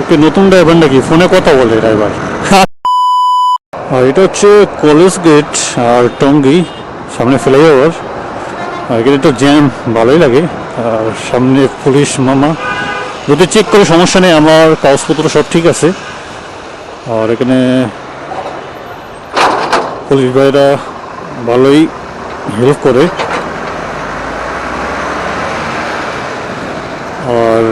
ওকে নতুন ড্রাইভার নাকি? ফোনে কথা বলে ড্রাইভার আর এটা হচ্ছে কলেজ গেট আর টঙ্গি সামনে ফ্লাইওভার। আর এখানে তো জ্যাম ভালোই লাগে। আর সামনে পুলিশ, মামা। যদি চেক করে সমস্যা নেই, আমার কাগজপত্র সব ঠিক আছে। আর এখানে পুলিশ ভাইরা ভালোই হেল্প করে। আর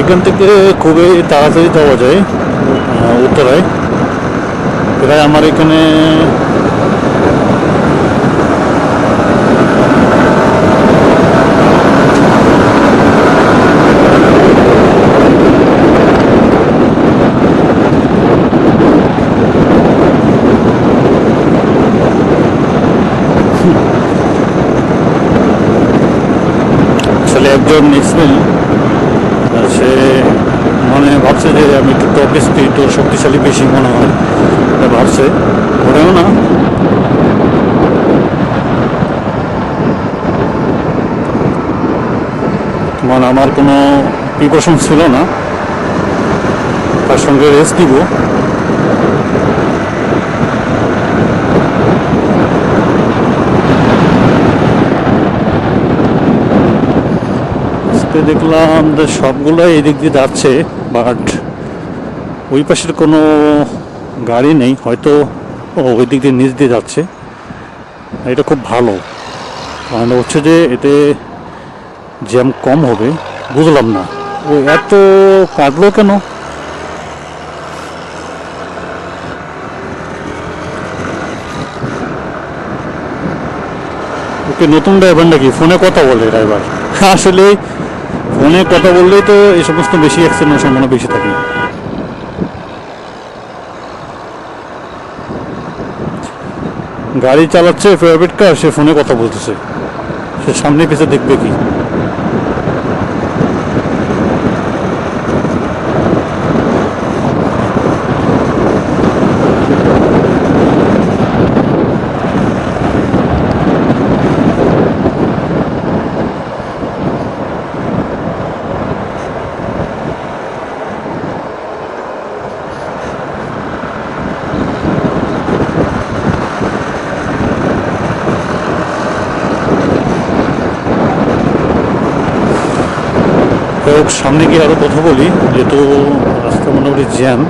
এখান থেকে খুবই তাড়াতাড়ি যাওয়া যায় উত্তরায়। প্রায় আমার এখানে একজন ইসমিল সে মানে ভাবছে যে আমি একটু টপ স্পিড ও শক্তিশালী বেশি মনে হয়। ভাবছে। ওরেও না। মানে আমার কোনো প্রিকশন ছিল না। তার সঙ্গে রেস্ট দিব আজকে দেখলাম যে সবগুলো এদিক দিয়ে যাচ্ছে বাট ওই পাশের কোনো গাড়ি নেই, হয়তো ও ওই দিক দিয়ে নিচ দিয়ে যাচ্ছে। এটা খুব ভালো। কারণ হচ্ছে যে এতে জ্যাম কম হবে, বুঝলাম না। ও এত কাটলো কেন? ওকে নতুন ড্রাইভার নাকি? ফোনে কথা বলে ড্রাইভার আসলে ফোনে কথা বললেই তো এই সমস্ত বেশি অ্যাক্সিডেন্টের সম্ভাবনা বেশি থাকে। গাড়ি চালাচ্ছে প্রাইভেট কার সে ফোনে কথা বলতেছে। সে সামনে পিছিয়ে দেখবে কি? হোক সামনে গিয়ে আরও কথা বলি যেহেতু রাস্তা মোটামুটি জ্যাম